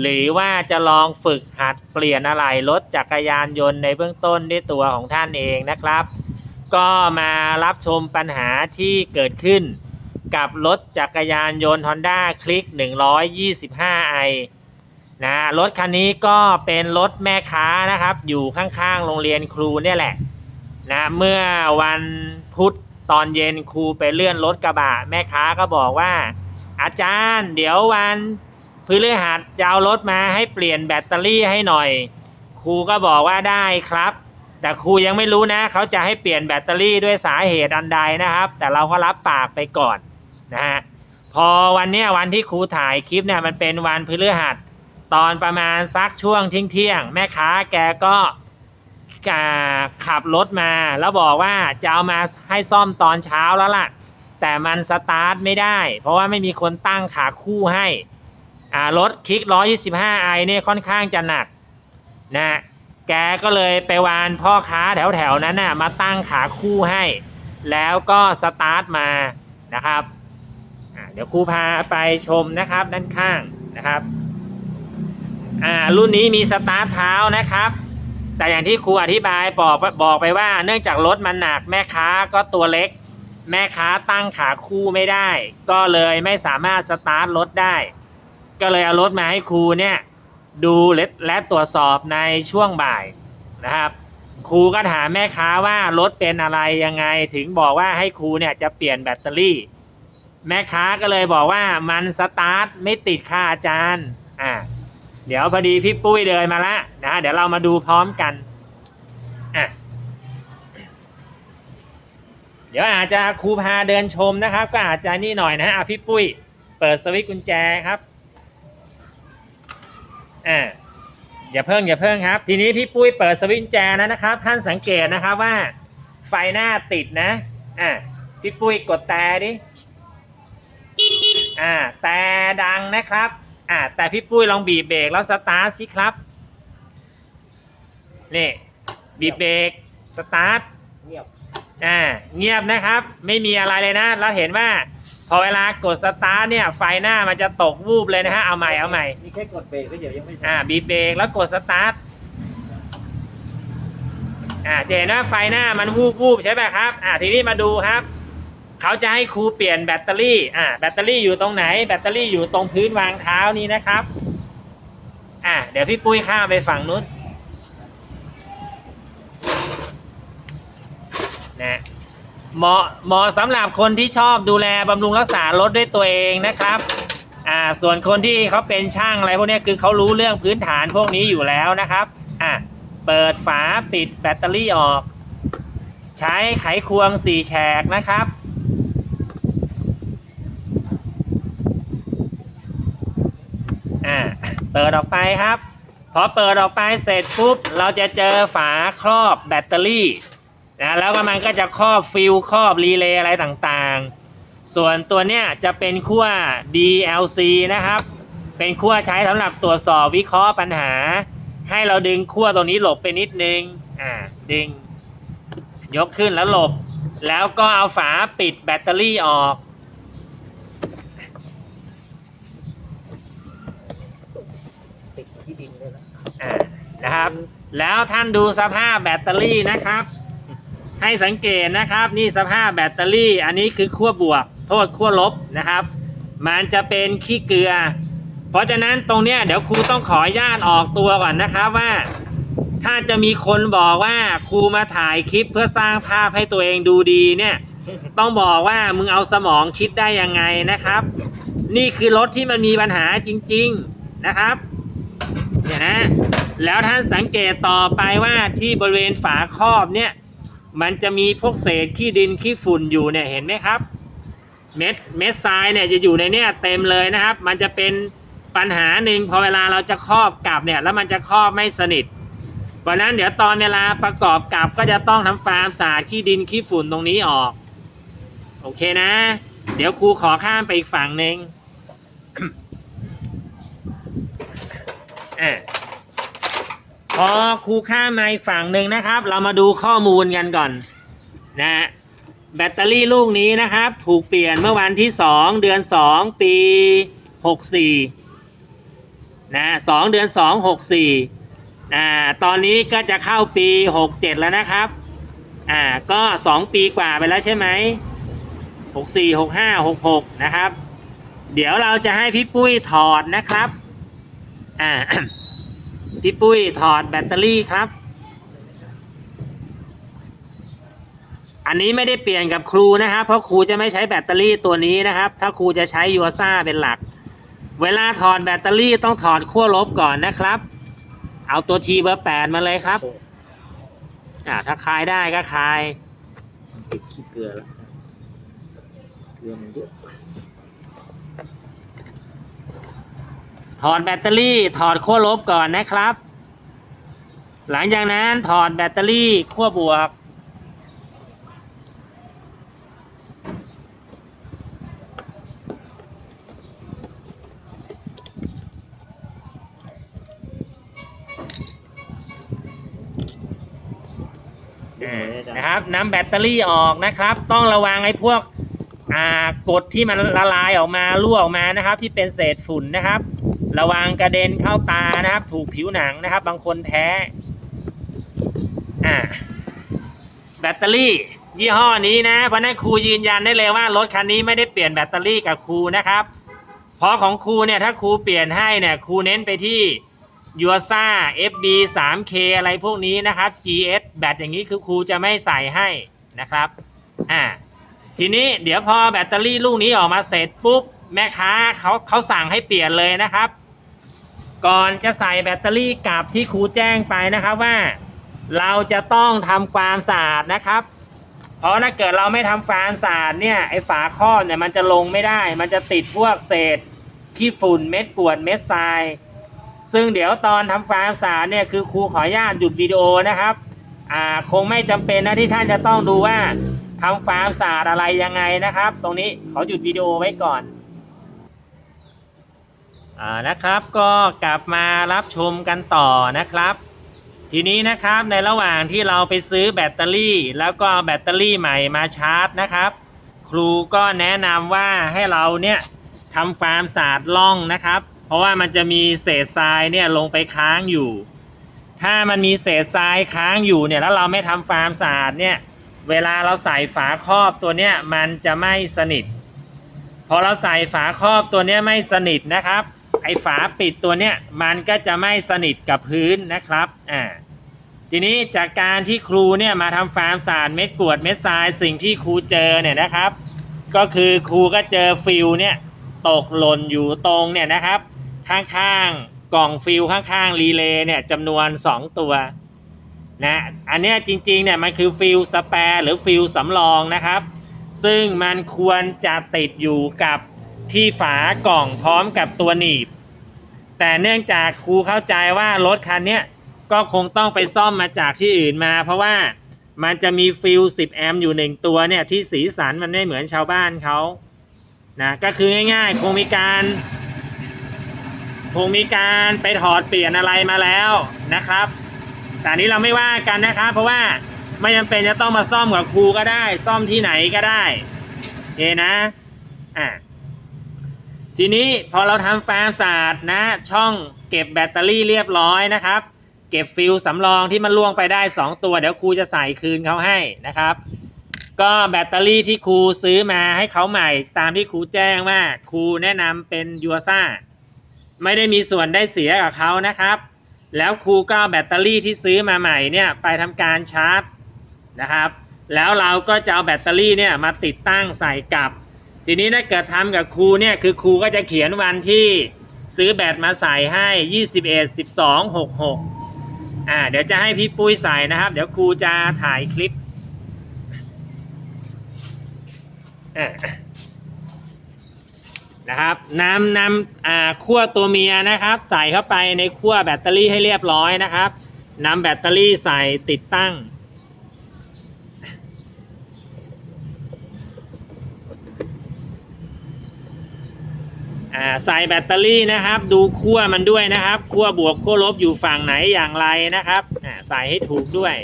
หรือว่าจะลองฝึกหัดเปลี่ยนอะไหล่รถจักรยานยนต์ในเบื้องต้นด้วยตัวของท่านเองนะครับ ก็มารับชมปัญหาที่เกิดขึ้น กับรถจักรยานยนต์ Honda Click 125i นะรถคันนี้ก็เป็นรถแม่ค้านะครับ อยู่ข้างๆโรงเรียนครูเนี่ยแหละนะเมื่อวันพุธตอนเย็นครูไปเลื่อนรถกระบะ แม่ค้าก็บอกว่า อาจารย์ เดี๋ยววัน พฤหัสจะเอารถมาให้เปลี่ยนแบตเตอรี่ให้หน่อย ครูก็บอกว่าได้ครับ แต่ครูยังไม่รู้นะเขาจะให้เปลี่ยนแบตเตอรี่ด้วยสาเหตุอันใดนะครับ แต่เราก็รับปากไปก่อนนะฮะพอวันเนี้ยวันที่ครูถ่ายคลิปเนี่ยมันเป็นวันพฤหัส ตอนประมาณสักช่วงทิ้งเที่ยงแม่ค้าแกก็ขับรถมา แล้วบอกว่าจะเอามาให้ซ่อมตอนเช้าแล้วล่ะ แต่มันสตาร์ทไม่ได้ เพราะว่าไม่มีคนตั้งขาคู่ให้ อ่ารถคลิก 125i เนี่ยค่อนข้างจะหนักนะแกก็เลยไปวานพ่อค้าแถวๆนั้นน่ะมาตั้งขาคู่ให้ แล้วก็สตาร์ทมานะครับเดี๋ยวครูพาไปชมนะครับด้านข้างนะครับอ่ารุ่นนี้มีสตาร์ทเท้านะครับ แต่อย่างที่ครูอธิบายบอกบอกไปว่า เนื่องจากรถมันหนักแม่ค้าก็ตัวเล็ก แม่ค้าตั้งขาคู่ไม่ได้ ก็เลยไม่สามารถสตาร์ทรถได้ ก็เลยเอารถมาให้ครูเนี่ยดูและและตรวจสอบในช่วงบ่ายนะครับ ครูก็ถามแม่ค้าว่ารถเป็นอะไรยังไงถึงบอกว่าให้ครูเนี่ยจะเปลี่ยนแบตเตอรี่ แม่ค้าก็เลยบอกว่ามันสตาร์ทไม่ติดค่ะอาจารย์อ่าเดี๋ยวพอดีพี่ปุ้ยเดินมาแล้วนะเดี๋ยวเรามาดูพร้อมกันอะเดี๋ยวอาจจะครูพาเดินชมนะครับ ก็อาจจะนี่หน่อยนะอะพี่ปุ้ย เปิดสวิตช์กุญแจครับ อ่าอย่าเพิ่งอย่าเพิ่งครับ ทีนี้พี่ปุ้ยเปิดสวิตช์แจแล้วนะครับ ท่านสังเกตนะครับว่า ไฟหน้าติดนะอะพี่ปุ้ยกดแต่ดิอ่าแต่ดังนะครับอ่าแต่พี่ปุ้ยลองบีบเบรกแล้วสตาร์ทสิครับนี่บีบเบรกสตาร์ทเงียบ อ่าเงียบนะครับ ไม่มีอะไรเลยนะ เราเห็นว่า พอเวลากดสตาร์ทเนี่ย ไฟหน้ามันจะตกวูบเลยนะฮะ เอาใหม่เอาใหม่ นี่แค่กดเบรกก็เดี๋ยวยังไม่อ่าบีบเบรกแล้วกดสตาร์ท อ่าจะเห็นว่าไฟหน้ามันวูบวูบใช่ไหมครับ อ่าทีนี้มาดูครับ เขาจะให้ครูเปลี่ยนแบตเตอรี่ อ่าแบตเตอรี่อยู่ตรงไหน แบตเตอรี่อยู่ตรงพื้นวางเท้านี้นะครับ อ่าเดี๋ยวพี่ปุ้ยข้ามไปฝั่งนู้น นะเหมาะเหมาะสำหรับคนที่ชอบดูแลบำรุงรักษารถด้วยตัวเองนะครับอ่าส่วนคนที่เขาเป็นช่างอะไรพวกนี้คือเขารู้เรื่องพื้นฐานพวกนี้อยู่แล้วนะครับอะเปิดฝาปิดแบตเตอรี่ออก ใช้ไขควงสี่แฉกนะครับอ่าเปิดออกไปครับ พอเปิดออกไปเสร็จปุ๊บเราจะเจอฝาครอบแบตเตอรี่ นะแล้วก็มันก็จะครอบฟิลครอบรีเลย์อะไรต่างๆ ส่วนตัวเนี้ยจะเป็นขั้ว DLC นะครับ เป็นขั้วใช้สำหรับตรวจสอบวิเคราะห์ปัญหา ให้เราดึงขั้วตรงนี้หลบไปนิดนึงอ่าดึง ยกขึ้นแล้วหลบ แล้วก็เอาฝาปิดแบตเตอรี่ออกติดที่ดินเลยนะอ่านะครับ แล้วท่านดูสภาพแบตเตอรี่นะครับ ให้สังเกตนะครับ นี่สภาพแบตเตอรี่ อันนี้คือขั้วบวก โทษขั้วลบนะครับ มันจะเป็นขี้เกลือ เพราะฉะนั้นตรงเนี้ยเดี๋ยวครูต้องขอญาตออกตัวก่อนนะครับว่า ถ้าจะมีคนบอกว่าครูมาถ่ายคลิปเพื่อสร้างภาพให้ตัวเองดูดีเนี่ย ต้องบอกว่ามึงเอาสมองคิดได้ยังไงนะครับ นี่คือรถที่มันมีปัญหาจริง ๆนะครับเนี่ยนะแล้วท่านสังเกตต่อไปว่าที่บริเวณฝาครอบเนี่ย มันจะมีพวกเศษขี้ดินขี้ฝุ่นอยู่เนี่ยเห็นไหมครับ เม็ดเม็ดทรายเนี่ยจะอยู่ในเนี่ยเต็มเลยนะครับ มันจะเป็นปัญหาหนึ่งพอเวลาเราจะครอบกลับเนี่ยแล้วมันจะครอบไม่สนิทเพราะนั้นเดี๋ยวตอนเวลาประกอบกับก็จะต้องทำฟาร์มสาดขี้ดินขี้ฝุ่นตรงนี้ออก โอเคนะ เดี๋ยวครูขอข้ามไปอีกฝั่งหนึ่งอะ พอครูข้ามมาอีกฝั่งหนึ่งนะครับ เรามาดูข้อมูลกันก่อนนะแบตเตอรี่ลูกนี้นะครับ ถูกเปลี่ยนเมื่อวันที่สองเดือนสองปีหกสี่นะสองเดือนสองหกสี่อ่าตอนนี้ก็จะเข้าปีหกเจ็ดแล้วนะครับอ่าก็สองปีกว่าไปแล้วใช่ไหมหกสี่หกห้าหกหกนะครับ เดี๋ยวเราจะให้พี่ปุ้ยถอดนะครับอ่า พี่ปุ้ยถอดแบตเตอรี่ครับ อันนี้ไม่ได้เปลี่ยนกับครูนะครับ เพราะครูจะไม่ใช้แบตเตอรี่ตัวนี้นะครับ ถ้าครูจะใช้ยูซ่าเป็นหลัก เวลาถอดแบตเตอรี่ต้องถอดขั้วลบก่อนนะครับ เอาตัวทีเบอร์แปดมาเลยครับอ่าถ้าคลายได้ก็คลายติดขี้เกลือแล้วเกลือมันเยอะ ถอดแบตเตอรี่ถอดขั้วลบก่อนนะครับ หลังจากนั้นถอดแบตเตอรี่ขั้วบวก นะครับนำแบตเตอรี่ออกนะครับ ต้องระวังไอ้พวกกดที่มันละลายออกมารั่วออกมานะครับ ที่เป็นเศษฝุ่นนะครับ ระวังกระเด็นเข้าตานะครับ ถูกผิวหนังนะครับ บางคนแพ้อ่าแบตเตอรี่ ยี่ห้อนี้นะเพราะนั้นครูยืนยันได้เลยว่ารถคันนี้ไม่ได้เปลี่ยนแบตเตอรี่กับครูนะครับ เพราะของครูเนี่ยถ้าครูเปลี่ยนให้เนี่ยครูเน้นไปที่ยูซ่า FB 3K อะไรพวกนี้นะครับ GS แบตอย่างนี้คือครูจะไม่ใส่ให้นะครับอ่าทีนี้เดี๋ยวพอแบตเตอรี่ลูกนี้ออกมาเสร็จปุ๊บ แม่ค้าเขาเขาสั่งให้เปลี่ยนเลยนะครับ ก่อนจะใส่แบตเตอรี่กลับที่ครูแจ้งไปนะครับว่า เราจะต้องทำความสะอาดนะครับ เพราะถ้าเกิดเราไม่ทำความสะอาดเนี่ยไอ้ฝาครอบเนี่ยมันจะลงไม่ได้ มันจะติดพวกเศษขี้ฝุ่นเม็ดกวดเม็ดทราย ซึ่งเดี๋ยวตอนทำความสะอาดเนี่ยคือครูขออนุญาตหยุดวิดีโอนะครับอ่าคงไม่จำเป็นนะที่ท่านจะต้องดูว่าทำความสะอาดอะไรยังไงนะครับ ตรงนี้ขอหยุดวิดีโอไว้ก่อน อ่านะครับก็กลับมารับชมกันต่อนะครับ ทีนี้นะครับในระหว่างที่เราไปซื้อแบตเตอรี่ แล้วก็เอาแบตเตอรี่ใหม่มาชาร์จนะครับ ครูก็แนะนำว่าให้เราเนี่ยทำความสาดล่องนะครับ เพราะว่ามันจะมีเศษทรายเนี่ยลงไปค้างอยู่ ถ้ามันมีเศษทรายค้างอยู่เนี่ยแล้วเราไม่ทำความสาดเนี่ยเวลาเราใส่ฝาครอบตัวเนี้ยมันจะไม่สนิท พอเราใส่ฝาครอบตัวเนี้ยไม่สนิทนะครับ ไอ้ฝาปิดตัวเนี้ยมันก็จะไม่สนิทกับพื้นนะครับอ่าทีนี้จากการที่ครูเนี่ยมาทำฟาร์มสารเม็ดกรวดเม็ดทรายสิ่งที่ครูเจอเนี่ยนะครับ ก็คือครูก็เจอฟิลเนี่ยตกหล่นอยู่ตรงเนี่ยนะครับ ข้างๆกล่องฟิลข้างๆรีเลย์เนี่ยจำนวน 2 ตัวนะอันเนี้ยจริงๆเนี่ยมันคือฟิลสแปร์หรือฟิลสำรองนะครับ ซึ่งมันควรจะติดอยู่กับ ที่ฝากล่องพร้อมกับตัวหนีบ แต่เนื่องจากครูเข้าใจว่ารถคันนี้ก็คงต้องไปซ่อมมาจากที่อื่นมา เพราะว่ามันจะมีฟิล10 แอมป์อยู่หนึ่งตัวเนี่ยที่สีสันมันไม่เหมือนชาวบ้านเขานะก็คือง่ายๆ คงมีการคงมีการไปถอดเปลี่ยนอะไรมาแล้วนะครับ แต่นี้เราไม่ว่ากันนะครับ เพราะว่าไม่จำเป็นจะต้องมาซ่อมกับครูก็ได้ ซ่อมที่ไหนก็ได้โอเคนะ อะ ทีนี้พอเราทำฟาร์มสะอาดนะ ช่องเก็บแบตเตอรี่เรียบร้อยนะครับ เก็บฟิลสำรองที่มันล่วงไปได้ 2 ตัว เดี๋ยวครูจะใส่คืนเขาให้นะครับ ก็แบตเตอรี่ที่ครูซื้อมาให้เขาใหม่ ตามที่ครูแจ้งว่าครูแนะนำเป็นยูซ่าไม่ได้มีส่วนได้เสียกับเขานะครับ แล้วครูก็แบตเตอรี่ที่ซื้อมาใหม่เนี่ยไปทำการชาร์จนะครับ แล้วเราก็จะเอาแบตเตอรี่เนี่ยมาติดตั้งใส่กับ ทีนี้ถ้าเกิดทำกับครูเนี่ยคือครูก็จะเขียนวันที่ซื้อแบตมาใส่ให้ 21 12 66 อ่า เดี๋ยวจะให้พี่ปุ้ยใส่นะครับ เดี๋ยวครูจะถ่ายคลิปอ่านะครับนำนำอ่าขั้วตัวเมียนะครับ ใส่เข้าไปในขั้วแบตเตอรี่ให้เรียบร้อยนะครับนำแบตเตอรี่ใส่ติดตั้ง อ่าใส่แบตเตอรี่นะครับ ดูขั้วมันด้วยนะครับขั้วบวกขั้วลบอยู่ฝั่งไหนอย่างไรนะครับอ่าใส่ให้ถูกด้วย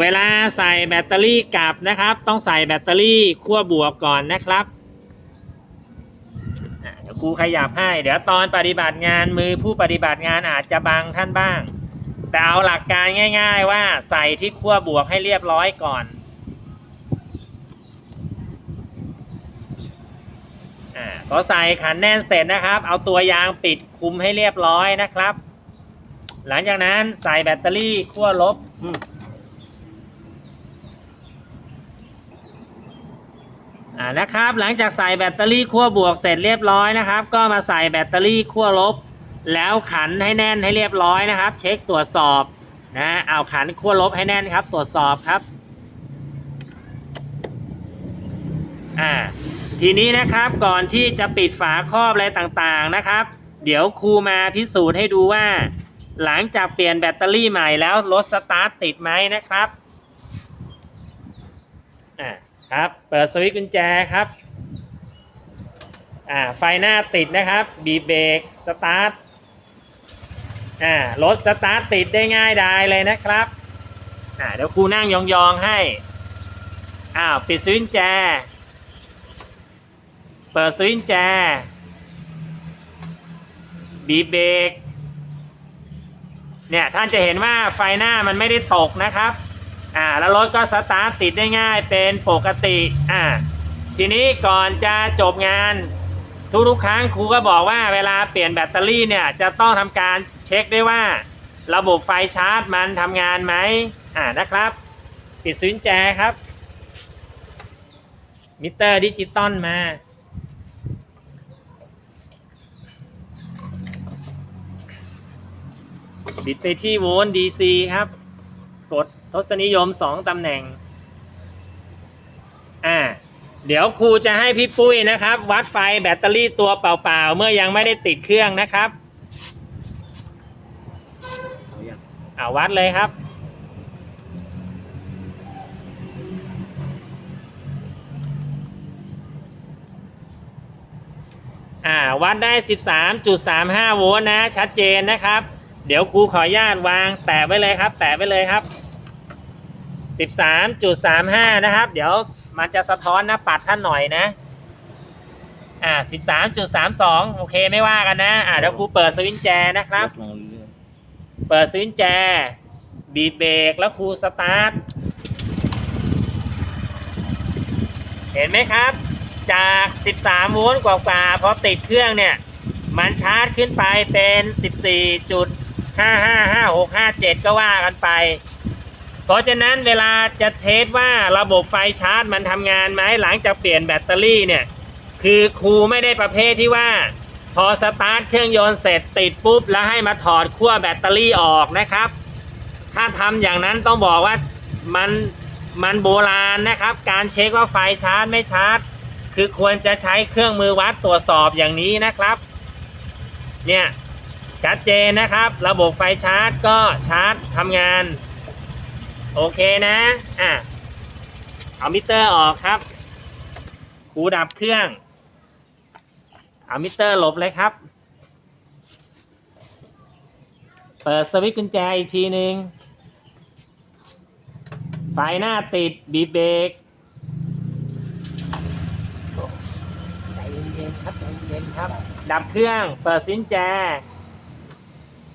เวลาใส่แบตเตอรี่กลับนะครับ ต้องใส่แบตเตอรี่ขั้วบวกก่อนนะครับเดี๋ยวครูขยับให้ เดี๋ยวตอนปฏิบัติงานมือผู้ปฏิบัติงานอาจจะบังท่านบ้าง แต่เอาหลักการง่าย ๆ ว่าใส่ที่ขั้วบวกให้เรียบร้อยก่อน อ่าพอใส่ขันแน่นเสร็จนะครับ เอาตัวยางปิดคุมให้เรียบร้อยนะครับ หลังจากนั้นใส่แบตเตอรี่ขั้วลบอ่านะครับ หลังจากใส่แบตเตอรี่ขั้วบวกเสร็จเรียบร้อยนะครับ ก็มาใส่แบตเตอรี่ขั้วลบ แล้วขันให้แน่นให้เรียบร้อยนะครับ เช็คตรวจสอบนะเอาขันขั้วลบให้แน่นครับ ตรวจสอบครับ อ่า ทีนี้นะครับก่อนที่จะปิดฝาครอบอะไรต่างๆนะครับ เดี๋ยวครูมาพิสูจน์ให้ดูว่า หลังจากเปลี่ยนแบตเตอรี่ใหม่แล้วรถสตาร์ทติดไหมนะครับอ่าครับเปิดสวิตช์กุญแจครับอ่าไฟหน้าติดนะครับ บีบเบรกสตาร์ทอ่ารถสตาร์ทติดได้ง่ายดายเลยนะครับอ่าเดี๋ยวครูนั่งยองๆให้อ้าวปิดสวิตช์กุญแจ ปิดสวิตช์แจ บีบเบรก เนี่ยท่านจะเห็นว่าไฟหน้ามันไม่ได้ตกนะครับ อ่า แล้วรถก็สตาร์ทติดได้ง่ายเป็นปกติ อ่า ทีนี้ก่อนจะจบงาน ทุกๆครั้งครูก็บอกว่าเวลาเปลี่ยนแบตเตอรี่เนี่ยจะต้องทำการเช็คได้วยว่า ระบบไฟชาร์จมันทำงานไหม อ่า นะครับ ปิดสวิตช์แจครับ มิเตอร์ดิจิตอลมา บิดไปที่โวลต์ DC ครับ กดทศนิยม 2ตำแหน่ง อ่า เดี๋ยวครูจะให้พี่ปุ้ยนะครับ วัดไฟแบตเตอรี่ตัวเปล่าๆ เมื่อยังไม่ได้ติดเครื่องนะครับเอาอย่าวัดเลยครับอ่าวัดได้ 13.35 โวลต์นะ ชัดเจนนะครับ เดี๋ยวครูขออนุญาตวางแตะไว้เลยครับ แตะไว้เลยครับ13.35นะครับ เดี๋ยวมันจะสะท้อนหน้าปัดท่านหน่อยนะ อ่า13.32โอเคไม่ว่ากันนะ อ่าเดี๋ยวครูเปิดสวิตช์แจนะครับ เปิดสวิตช์แจ บีบเบรกแล้วครูสตาร์ท เห็นไหมครับ จาก 13โวลต์กว่าๆพอติดเครื่องเนี่ย มันชาร์จขึ้นไปเป็น 14.555657ก็ว่ากันไป เพราะฉะนั้นเวลาจะเทสว่าระบบไฟชาร์จมันทำงานไหมหลังจากเปลี่ยนแบตเตอรี่เนี่ย คือครูไม่ได้ประเภทที่ว่า พอสตาร์ทเครื่องยนต์เสร็จติดปุ๊บ แล้วให้มาถอดขั้วแบตเตอรี่ออกนะครับ ถ้าทำอย่างนั้นต้องบอกว่ามันมันโบราณนะครับ การเช็คว่าไฟชาร์จไม่ชาร์จ คือควรจะใช้เครื่องมือวัดตรวจสอบอย่างนี้นะครับ เนี่ย ชัดเจนนะครับ ระบบไฟชาร์จก็ชาร์จทำงาน โอเคนะอะเอามิเตอร์ออกครับคูดับเครื่องเอามิเตอร์หลบเลยครับ เปิดสวิตช์กุญแจอีกทีหนึ่งไฟหน้าติดบีบเบรกใจเย็นๆครับใจเย็นๆครับ ดับเครื่อง เปิดสวิตช์แจ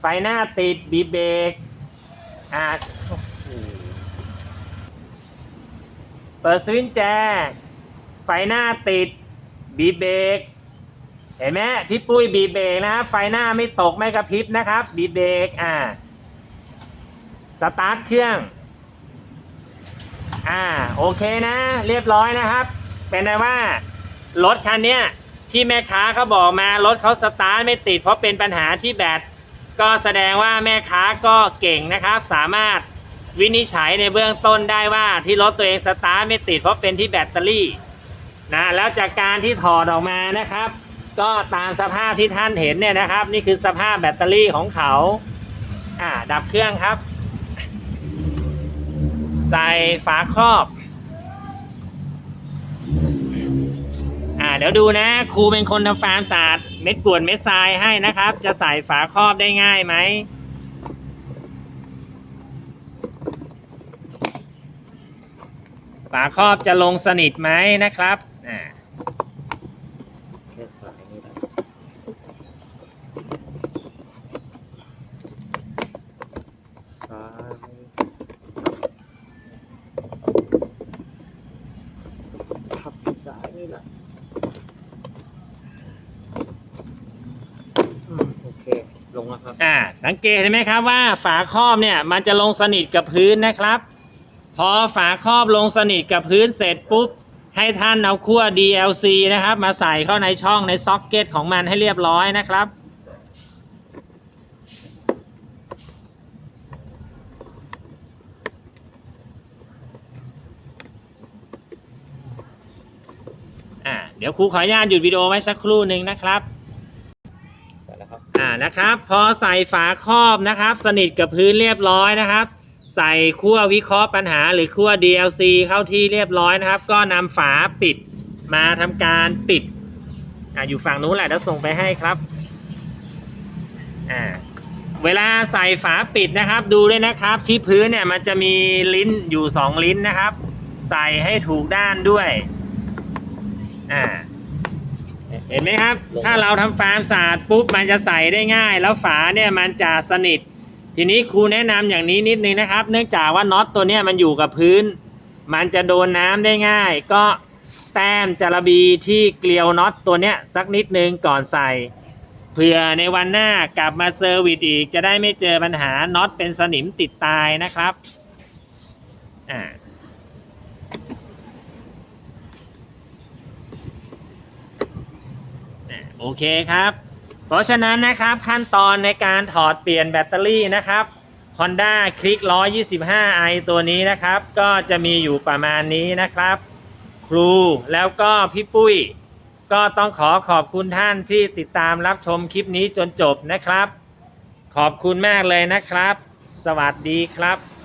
ไฟหน้าติดบีเบรกอ่าโอ้โหเปิดสวิตช์แจ ไฟหน้าติดบีเบรกเห็นไหมพี่ปุ้ยบีเบรกนะครับไฟหน้าไม่ตกไม่กระพริบนะครับบีเบรกอ่าสตาร์ทเครื่อง อ่าโอเคนะ เรียบร้อยนะครับ เป็นไงว่ารถคันเนี้ยที่แม่ค้าเขาบอกมารถเขาสตาร์ทไม่ติดเพราะเป็นปัญหาที่แบต ก็แสดงว่าแม่ค้าก็เก่งนะครับ สามารถวินิจฉัยในเบื้องต้นได้ว่าที่รถตัวเองสตาร์ทไม่ติดเพราะเป็นที่แบตเตอรี่นะแล้วจากการที่ถอดออกมานะครับ ก็ตามสภาพที่ท่านเห็นเนี่ยนะครับ นี่คือสภาพแบตเตอรี่ของเขาดับเครื่องครับ ใส่ฝาครอบ อ่า เดี๋ยวดูนะครูเป็นคนทำฟาร์มศาสตร์เม็ดกวนเม็ดทรายให้นะครับ จะใส่ฝาครอบได้ง่ายไหมฝาครอบจะลงสนิทไหมนะครับ อ่า แค่สายนี่แหละสายทับที่สายนี่แหละอืมโอเค ลงแล้วครับ อ่าสัง เกตเห็นไหมครับว่าฝาครอบเนี่ยมันจะลงสนิทกับพื้นนะครับ พอฝาครอบลงสนิทกับพื้นเสร็จปุ๊บ ให้ท่านเอาขั้ว DLC นะครับ มาใส่เข้าในช่องในซ็อกเก็ตของมันให้เรียบร้อยนะครับอ่าเดี๋ยวครูขออนุญาตหยุดวิดีโอไว้สักครู่หนึ่งนะครับ ใส่แล้วครับ อ่า นะครับ พอใส่ฝาครอบนะครับ สนิทกับพื้นเรียบร้อยนะครับ ใส่ขั้ววิเคราะห์ปัญหาหรือขั้ว DLC เข้าที่เรียบร้อยนะครับ ก็นำฝาปิดมาทำการปิดออยู่ฝั่งนู้นแหละเดี๋ยวส่งไปให้ครับอ่าเวลาใส่ฝาปิดนะครับ ดูด้วยนะครับ ที่พื้นเนี่ยมันจะมีลิ้นอยู่สองลิ้นนะครับ ใส่ให้ถูกด้านด้วยอ่า เห็นไหมครับ ถ้าเราทำฟาร์มศาสตร์ปุ๊บมันจะใส่ได้ง่าย แล้วฝาเนี่ยมันจะสนิท ทีนี้ครูแนะนำอย่างนี้นิดนึงนะครับ เนื่องจากว่าน็อตตัวเนี้ยมันอยู่กับพื้น มันจะโดนน้ำได้ง่าย ก็แต้มจระบีที่เกลียวน็อตตัวเนี้ยสักนิดนึงก่อนใส่เผื่อในวันหน้ากลับมาเซอร์วิสอีกจะได้ไม่เจอปัญหาน็อตเป็นสนิมติดตายนะครับอ่า อะ โอเคครับ เพราะฉะนั้นนะครับขั้นตอนในการถอดเปลี่ยนแบตเตอรี่นะครับ Honda Click 125i ตัวนี้นะครับ ก็จะมีอยู่ประมาณนี้นะครับ ครูแล้วก็พี่ปุ้ย ก็ต้องขอขอบคุณท่านที่ติดตามรับชมคลิปนี้จนจบนะครับ ขอบคุณมากเลยนะครับ สวัสดีครับ